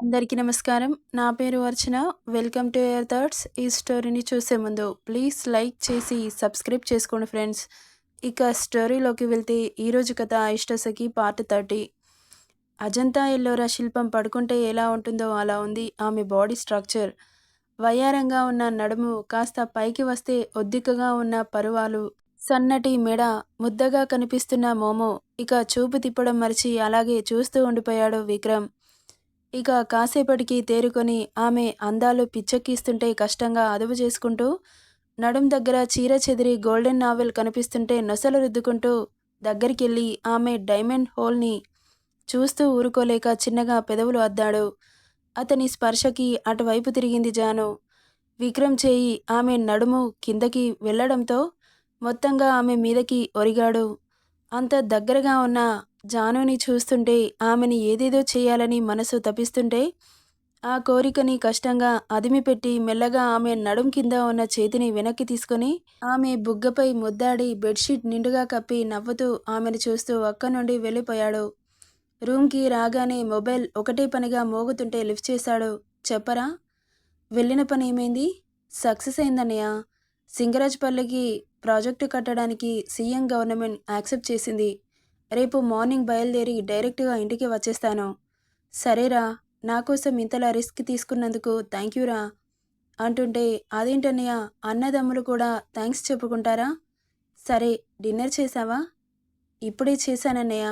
అందరికీ నమస్కారం. నా పేరు Archana. Welcome to air thoughts. ఈ స్టోరీని చూసే ముందు ప్లీజ్ లైక్ చేసి సబ్స్క్రైబ్ చేసుకోండి ఫ్రెండ్స్. ఇక స్టోరీలోకి వెళ్తే ఈరోజు కథ ఇష్టసఖి పార్ట్ 30. అజంతా ఎల్లోరా శిల్పం పడుకుంటే ఎలా ఉంటుందో అలా ఉంది ఆమె బాడీ స్ట్రక్చర్. వయ్యారంగా ఉన్న నడుము కాస్త పైకి వస్తే ఒద్దికగా ఉన్న పరువాలు, సన్నటి మెడ, ముద్దగా కనిపిస్తున్న మోమో ఇక చూపు తిప్పడం మరిచి అలాగే చూస్తూ ఉండిపోయాడు విక్రమ్. ఇక కాసేపటికి తేరుకొని ఆమె అందాలు పిచ్చెక్కిస్తుంటే కష్టంగా అదుపు చేసుకుంటూ నడుం దగ్గర చీర చెదిరి గోల్డెన్ నావెల్ కనిపిస్తుంటే నొసలు రుద్దుకుంటూ దగ్గరికెళ్ళి ఆమె డైమండ్ హోల్ని చూస్తూ ఊరుకోలేక చిన్నగా పెదవులు అద్దాడు. అతని స్పర్శకి అటువైపు తిరిగింది జాను. విక్రమ్ చేయి ఆమె నడుము కిందకి వెళ్ళడంతో మొత్తంగా ఆమె మీదకి ఒరిగాడు. అంత దగ్గరగా ఉన్న జానుని చూస్తుంటే ఆమెని ఏదేదో చేయాలని మనసు తపిస్తుంటే ఆ కోరికని కష్టంగా అదిమిపెట్టి మెల్లగా ఆమె నడుం కింద ఉన్న చేతిని వెనక్కి తీసుకొని ఆమె బుగ్గపై ముద్దాడి బెడ్షీట్ నిండుగా కప్పి నవ్వుతూ ఆమెను చూస్తూ అక్కడి నుండి వెళ్ళిపోయాడు. రూమ్కి రాగానే మొబైల్ ఒకటే పనిగా మోగుతుంటే లిఫ్ట్ చేశాడు. చెప్పరా? వెళ్ళిన పని ఏమైంది? సక్సెస్ అయిందన్నయ్య. సింగరాజ్పల్లికి ప్రాజెక్టు కట్టడానికి సీఎం గవర్నమెంట్ యాక్సెప్ట్ చేసింది. రేపు మార్నింగ్ బయలుదేరి డైరెక్ట్గా ఇంటికి వచ్చేస్తాను. సరేరా నాకోసం ఇంతలా రిస్క్ తీసుకున్నందుకు థ్యాంక్ యూరా అంటుంటే అదేంటన్నయ్య అన్నదమ్ములు కూడా థ్యాంక్స్ చెప్పుకుంటారా? సరే డిన్నర్ చేశావా? ఇప్పుడే చేశానన్నయ్య.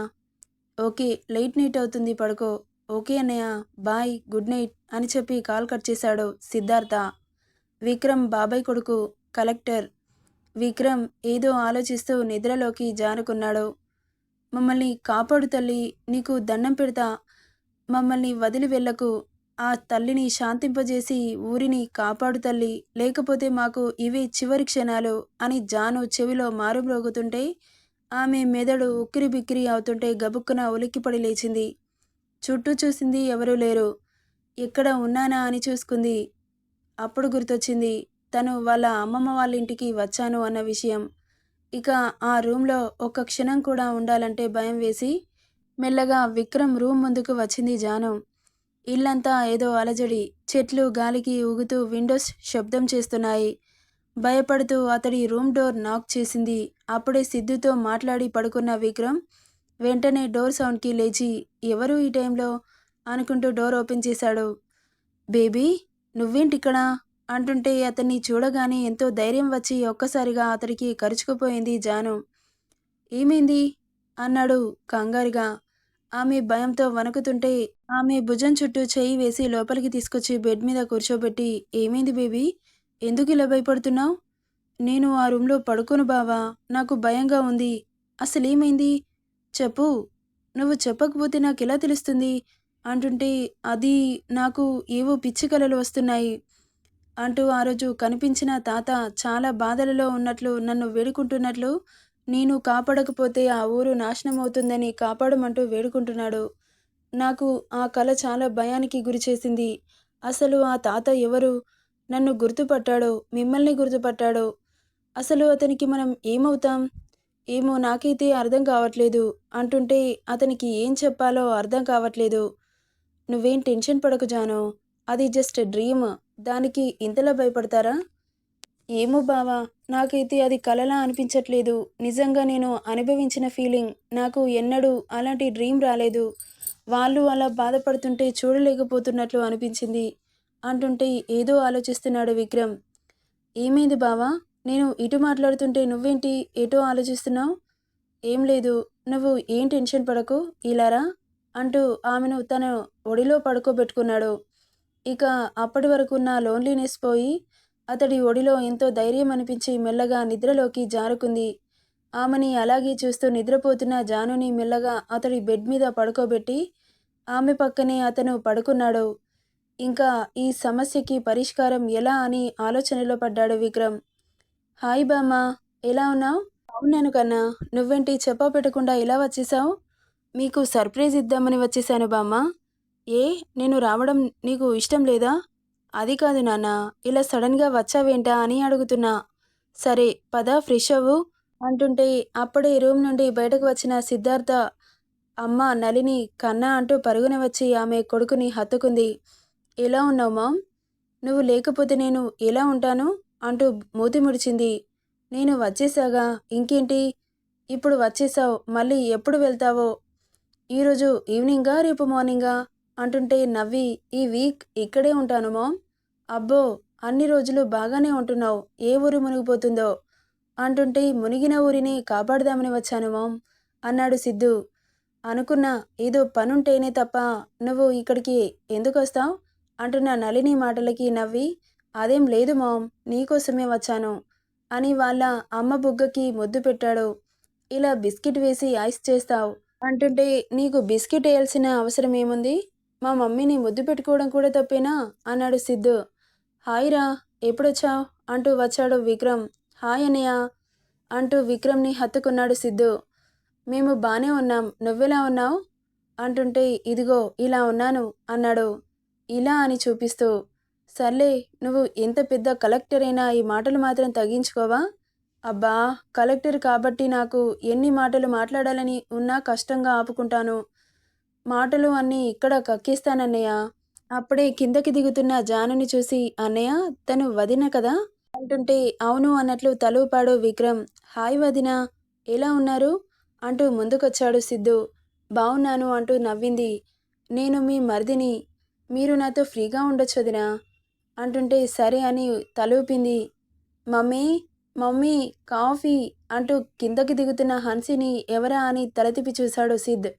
ఓకే లేట్ నైట్ అవుతుంది పడుకో. ఓకే అన్నయ్య బాయ్ గుడ్ నైట్ అని చెప్పి కాల్ కట్ చేశాడు సిద్ధార్థ. విక్రమ్ బాబాయ్ కొడుకు కలెక్టర్. విక్రమ్ ఏదో ఆలోచిస్తూ నిద్రలోకి జారుకున్నాడు. మమ్మల్ని కాపాడు తల్లి నీకు దండం పెడతా మమ్మల్ని వదిలి వెళ్ళకు ఆ తల్లిని శాంతింపజేసి ఊరిని కాపాడు తల్లి లేకపోతే మాకు ఇవే చివరి క్షణాలు అని జాను చెవిలో మారుమ్రోగుతుంటే ఆమె మెదడు ఉక్కిరిబిక్కిరి అవుతుంటే గబుక్కున ఉలిక్కిపడి లేచింది. చుట్టూ చూసింది ఎవరూ లేరు. ఎక్కడ ఉన్నానా అని చూసుకుంది. అప్పుడు గుర్తొచ్చింది తను వాళ్ళ అమ్మమ్మ వాళ్ళ ఇంటికి వచ్చాను అన్న విషయం. ఇక ఆ రూమ్లో ఒక్క క్షణం కూడా ఉండాలంటే భయం వేసి మెల్లగా విక్రమ్ రూమ్ ముందుకు వచ్చింది జాను. ఇల్లంతా ఏదో అలజడి. చెట్లు గాలికి ఊగుతూ విండోస్ శబ్దం చేస్తున్నాయి. భయపడుతూ అతడి రూమ్ డోర్ నాక్ చేసింది. అప్పుడే సిద్ధుతో మాట్లాడి పడుకున్న విక్రమ్ వెంటనే డోర్ సౌండ్కి లేచి ఎవరు ఈ టైంలో అనుకుంటూ డోర్ ఓపెన్ చేశాడు. బేబీ నువ్వేంటిక్కడ అంటుంటే అతన్ని చూడగానే ఎంతో ధైర్యం వచ్చి ఒక్కసారిగా అతడికి కరుచుకుపోయింది జాను. ఏమైంది? అన్నాడు కంగారుగా. ఆమె భయంతో వణుకుతుంటే ఆమె భుజం చుట్టూ చేయి వేసి లోపలికి తీసుకొచ్చి బెడ్ మీద కూర్చోబెట్టి ఏమైంది బేబీ? ఎందుకు ఇలా భయపడుతున్నావు నేను ఆ రూంలో పడుకోను బావా నాకు భయంగా ఉంది. అసలేమైంది? చెప్పు. నువ్వు చెప్పకపోతే నాకు ఎలా తెలుస్తుంది? అంటుంటే అది నాకు ఏవో పిచ్చి కలలు వస్తున్నాయి అంటూ ఆ రోజు కనిపించిన తాత చాలా బాధలలో ఉన్నట్లు నన్ను వేడుకుంటున్నట్లు నేను కాపాడకపోతే ఆ ఊరు నాశనమవుతుందని కాపాడమంటూ వేడుకుంటున్నాడు. నాకు ఆ కళ చాలా భయానికి గురిచేసింది. అసలు ఆ తాత ఎవరు? నన్ను గుర్తుపట్టాడో మిమ్మల్ని గుర్తుపట్టాడో అసలు అతనికి మనం ఏమవుతాం? ఏమో నాకైతే అర్థం కావట్లేదు అంటుంటే అతనికి ఏం చెప్పాలో అర్థం కావట్లేదు. నువ్వేం టెన్షన్ పడకు జాను. అది జస్ట్ డ్రీమ్ దానికి ఇంతలా భయపడతారా? ఏమో బావా నాకైతే అది కలలా అనిపించట్లేదు. నిజంగా నేను అనుభవించిన ఫీలింగ్. నాకు ఎన్నడూ అలాంటి డ్రీమ్ రాలేదు. వాళ్ళు అలా బాధపడుతుంటే చూడలేకపోతున్నట్లు అనిపించింది అంటుంటే ఏదో ఆలోచిస్తున్నాడు విక్రమ్. ఏమైంది బావా? నేను ఇటు మాట్లాడుతుంటే నువ్వేంటి ఎటో ఆలోచిస్తున్నావు ఏం లేదు. నువ్వు ఏం టెన్షన్ పడకు ఇలా రా అంటూ ఆమెను తన ఒడిలో పడుకోబెట్టుకున్నాడు. ఇక అప్పటి వరకున్న లోన్లీనెస్ పోయి అతడి ఒడిలో ఎంతో ధైర్యం అనిపించి మెల్లగా నిద్రలోకి జారుకుంది. ఆమెని అలాగే చూస్తూ నిద్రపోతున్న జానుని మెల్లగా అతడి బెడ్ మీద పడుకోబెట్టి ఆమె పక్కనే అతను పడుకున్నాడు. ఇంకా ఈ సమస్యకి పరిష్కారం ఎలా అని ఆలోచనలో పడ్డాడు విక్రమ్. హాయ్ బామ్మ ఎలా ఉన్నావు అవునాను కన్నా. నువ్వేంటి చెప్పా పెట్టకుండా ఇలా వచ్చేసావు మీకు సర్ప్రైజ్ ఇద్దామని వచ్చేసాను బామ్మ ఏ నేను రావడం నీకు ఇష్టం లేదా? అది కాదు నాన్న ఇలా సడన్గా వచ్చావేంటా అని అడుగుతున్నా. సరే పద ఫ్రెష్ అవ్వు అంటుంటే అప్పుడే రూమ్ నుండి బయటకు వచ్చిన సిద్ధార్థ అమ్మ నలిని కన్నా అంటూ పరుగున వచ్చి ఆమె కొడుకుని హత్తుకుంది. ఎలా ఉన్నావు మామ్? నువ్వు లేకపోతే నేను ఎలా ఉంటాను? అంటూ మూతి ముడిచింది. నేను వచ్చేసాగా ఇంకేంటి? ఇప్పుడు వచ్చేసావు మళ్ళీ ఎప్పుడు వెళ్తావో? ఈరోజు ఈవినింగా రేపు మార్నింగా? అంటుంటే నవ్వి ఈ వీక్ ఇక్కడే ఉంటాను మామ్. అబ్బో అన్ని రోజులు బాగానే ఉంటున్నావు. ఏ ఊరు మునిగిపోతుందో? అంటుంటే మునిగిన ఊరిని కాపాడదామని వచ్చాను మామ్ అన్నాడు సిద్ధు. అనుకున్నా ఏదో పనుంటేనే తప్ప నువ్వు ఇక్కడికి ఎందుకు వస్తావు? అంటున్న నలిని మాటలకి నవ్వి అదేం లేదు మామ్. నీకోసమే వచ్చాను అని వాళ్ళ అమ్మ బుగ్గకి ముద్దు పెట్టాడు. ఇలా బిస్కెట్ వేసి ఐస్ చేస్తావు? అంటుంటే నీకు బిస్కెట్ వేయాల్సిన అవసరం ఏముంది? మా మమ్మీని ముద్దు పెట్టుకోవడం కూడా తప్పేనా? అన్నాడు సిద్ధు. హాయ్ రా ఎప్పుడొచ్చావు? అంటూ వచ్చాడు విక్రమ్. హాయ్ అన్నయ్య అంటూ విక్రమ్ని హత్తుకున్నాడు సిద్ధు. మేము బాగానే ఉన్నాం. నువ్వెలా ఉన్నావు? అంటుంటే ఇదిగో ఇలా ఉన్నాను అన్నాడు. ఇలా అని చూపిస్తూ. సర్లే నువ్వు ఎంత పెద్ద కలెక్టర్ అయినా ఈ మాటలు మాత్రం తగ్గించుకోవా? అబ్బా కలెక్టర్ కాబట్టి నాకు ఎన్ని మాటలు మాట్లాడాలని ఉన్నా కష్టంగా ఆపుకుంటాను. మాటలు అన్నీ ఇక్కడ కక్కిస్తానన్నయ్య. అప్పుడే కిందకి దిగుతున్న జానుని చూసి అన్నయ్య తను వదిన కదా? అంటుంటే అవును అన్నట్లు తలుపాడు విక్రమ్. హాయ్ వదిన ఎలా ఉన్నారు? అంటూ ముందుకొచ్చాడు సిద్ధు. బాగున్నాను అంటూ నవ్వింది. నేను మీ మరిదిని. మీరు నాతో ఫ్రీగా ఉండొచ్చు వదినా అంటుంటే సరే అని తలూపింది. మమ్మీ మమ్మీ కాఫీ అంటూ కిందకి దిగుతున్న హన్సిని ఎవరా అని తలతిపి చూశాడు సిద్ధ్.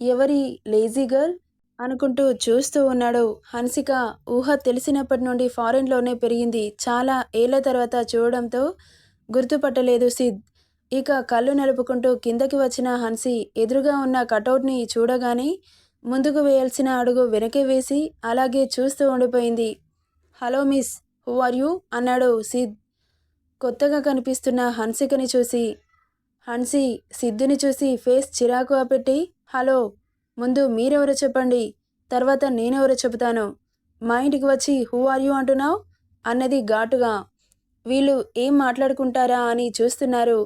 ఎవరి లేజీ గర్ల్ అనుకుంటూ చూస్తూ ఉన్నాడు. హన్సిక ఊహ తెలిసినప్పటి నుండి ఫారెన్లోనే పెరిగింది. చాలా ఏళ్ళ తర్వాత చూడడంతో గుర్తుపట్టలేదు సిద్. ఇక కళ్ళు నలుపుకుంటూ కిందకి వచ్చిన హన్సి ఎదురుగా ఉన్న కటౌట్ని చూడగానే ముందుకు వేయాల్సిన అడుగు వెనకే వేసి అలాగే చూస్తూ ఉండిపోయింది. Hello miss who are you? అన్నాడు సిద్. కొత్తగా కనిపిస్తున్న హన్సికని చూసి హన్సి సిద్ధుని చూసి ఫేస్ చిరాకు పెట్టి హలో ముందు మీరెవరో చెప్పండి తర్వాత నేనెవరో చెబుతాను. మా ఇంటికి వచ్చి హూ ఆర్ యూ అంటున్నావు? అన్నది ఘాటుగా. వీళ్ళు ఏం మాట్లాడుకుంటారా అని చూస్తున్నారు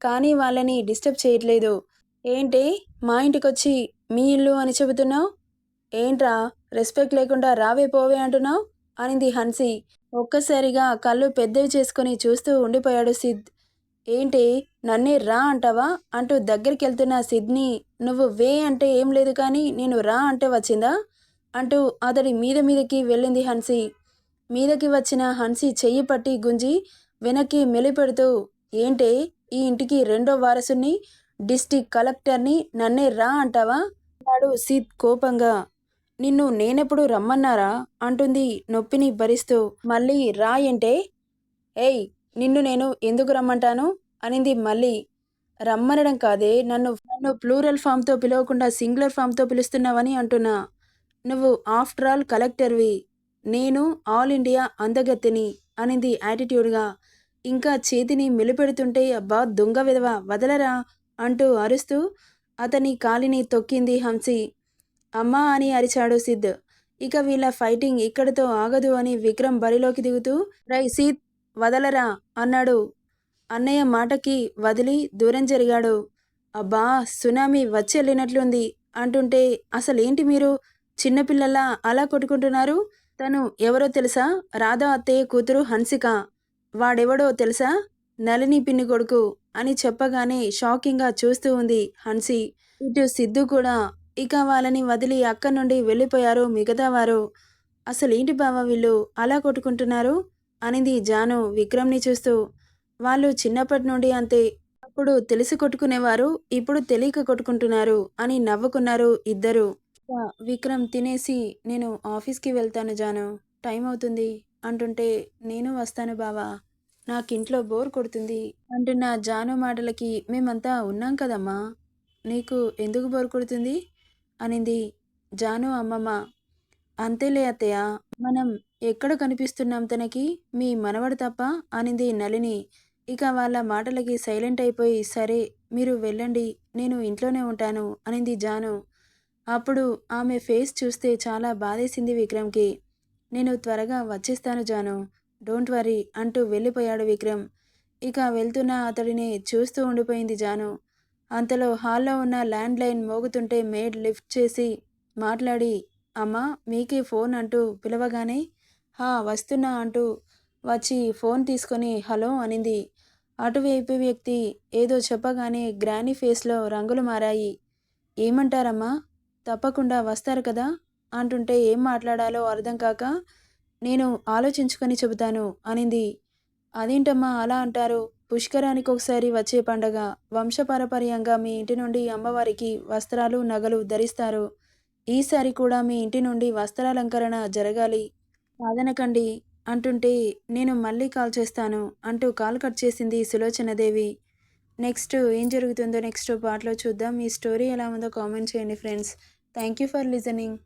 కానీ వాళ్ళని డిస్టర్బ్ చేయట్లేదు. ఏంటి మా ఇంటికొచ్చి మీ ఇల్లు అని చెబుతున్నావు? ఏంట్రా రెస్పెక్ట్ లేకుండా రావే పోవే అంటున్నావు? అనింది హన్సి. ఒక్కసారిగా కళ్ళు పెద్దవి చేసుకుని చూస్తూ ఉండిపోయాడు సిద్. ఏంటి? నన్నే రా అంటావా? అంటూ దగ్గరికి వెళ్తున్న సిడ్నీ నువ్వు వే అంటే ఏం లేదు కానీ నేను రా అంటే వచ్చిందా? అంటూ అతడి మీద మీదకి వెళ్ళింది హన్సి. మీదకి వచ్చిన హన్సి చెయ్యి పట్టి గుంజి వెనక్కి మెలిపెడుతూ ఏంటే ఈ ఇంటికి రెండో వారసుని డిస్టిక్ కలెక్టర్ని నన్నే రా అంటావా? అన్నాడు సిద్ కోపంగా. నిన్ను నేనెప్పుడు రమ్మన్నారా? అంటుంది నొప్పిని భరిస్తూ. మళ్ళీ రా ఏంటే ఏయ్ నిన్ను నేను ఎందుకు రమ్మంటాను? అనింది మళ్ళీ. రమ్మనడం కాదే నన్ను నన్ను ప్లూరల్ ఫామ్తో పిలవకుండా సింగులర్ ఫామ్తో పిలుస్తున్నావని అంటున్నా. నువ్వు ఆఫ్టర్ ఆల్ కలెక్టర్వి. నేను ఆల్ ఇండియా అందగత్తిని అనింది యాటిట్యూడ్గా. ఇంకా చేతిని మెలిపెడుతుంటే అబ్బా దొంగ విధవ వదలరా? అంటూ అరుస్తూ అతని కాలిని తొక్కింది హంసి. అమ్మా అని అరిచాడు సిద్ ఇక వీళ్ళ ఫైటింగ్ ఇక్కడితో ఆగదు అని విక్రమ్ బరిలోకి దిగుతూ రై సీత్ వదలరా? అన్నాడు. అన్నయ్య మాటకి వదిలి దూరం జరిగాడు. అబ్బా సునామీ వచ్చి వెళ్ళినట్లుంది అంటుంటే అసలేంటి మీరు? చిన్నపిల్లల్లా అలా కొట్టుకుంటున్నారు? తను ఎవరో తెలుసా? రాధా అత్తయ్య కూతురు హన్సిక. వాడెవడో తెలుసా? నలిని పిన్ని కొడుకు అని చెప్పగానే షాకింగ్గా చూస్తూ ఉంది హన్సి. ఇటు సిద్ధు కూడా ఇక వాళ్ళని వదిలి అక్కడి నుండి వెళ్ళిపోయారు మిగతా వారు అసలేంటి బావ వీళ్ళు? అలా కొట్టుకుంటున్నారు? అనింది జాను విక్రమ్ని చూస్తూ. వాళ్ళు చిన్నప్పటి నుండి అంతే. అప్పుడు తెలిసి కొట్టుకునేవారు ఇప్పుడు తెలియక కొట్టుకుంటున్నారు అని నవ్వుకున్నారు ఇద్దరు. విక్రమ్ తినేసి నేను ఆఫీస్కి వెళ్తాను జాను. టైం అవుతుంది. అంటుంటే నేను వస్తాను బావా. నాకింట్లో బోర్ కొడుతుంది అంటున్న జాను మాటలకి మేమంతా ఉన్నాం కదమ్మా. నీకు ఎందుకు బోర్ కొడుతుంది? అనింది జాను అమ్మమ్మ. అంతేలే అత్తయ్య. మనం ఎక్కడ కనిపిస్తున్నాం తనకి? మీ మనవడు తప్ప? అనింది నలిని ఇక వాళ్ళ మాటలకి సైలెంట్ అయిపోయి సరే మీరు వెళ్ళండి నేను ఇంట్లోనే ఉంటాను అనింది జాను. అప్పుడు ఆమె ఫేస్ చూస్తే చాలా బాధేసింది విక్రమ్కి. నేను త్వరగా వచ్చేస్తాను జాను. డోంట్ వరీ అంటూ వెళ్ళిపోయాడు విక్రమ్. ఇక వెళ్తున్న అతడిని చూస్తూ ఉండిపోయింది జాను. అంతలో హాల్లో ఉన్న ల్యాండ్ లైన్ మోగుతుంటే మేడ్ లిఫ్ట్ చేసి మాట్లాడి అమ్మా మీకే ఫోన్ అంటూ పిలవగానే హా వస్తున్నా అంటూ వచ్చి ఫోన్ తీసుకొని హలో అనింది. అటువైపు వ్యక్తి ఏదో చెప్పగానే గ్రానీ ఫేస్లో రంగులు మారాయి. ఏమంటారమ్మా? తప్పకుండా వస్తారు కదా? అంటుంటే ఏం మాట్లాడాలో అర్థం కాక నేను ఆలోచించుకొని చెబుతాను అనింది. అదేంటమ్మా అలా అంటారు? పుష్కరానికి ఒకసారి వచ్చే పండగ. వంశపారపర్యంగా మీ ఇంటి నుండి అమ్మవారికి వస్త్రాలు నగలు ధరిస్తారు. ఈసారి కూడా మీ ఇంటి నుండి వస్త్రాలంకరణ జరగాలి. కాదనకండి అంటుంటే నేను మళ్ళీ కాల్ చేస్తాను అంటూ కాల్ కట్ చేసింది సులోచనదేవి. నెక్స్ట్ ఏం జరుగుతుందో నెక్స్ట్ పాటలో చూద్దాం. ఈ స్టోరీ ఎలా ఉందో కామెంట్ చేయండి friends. Thank you for listening.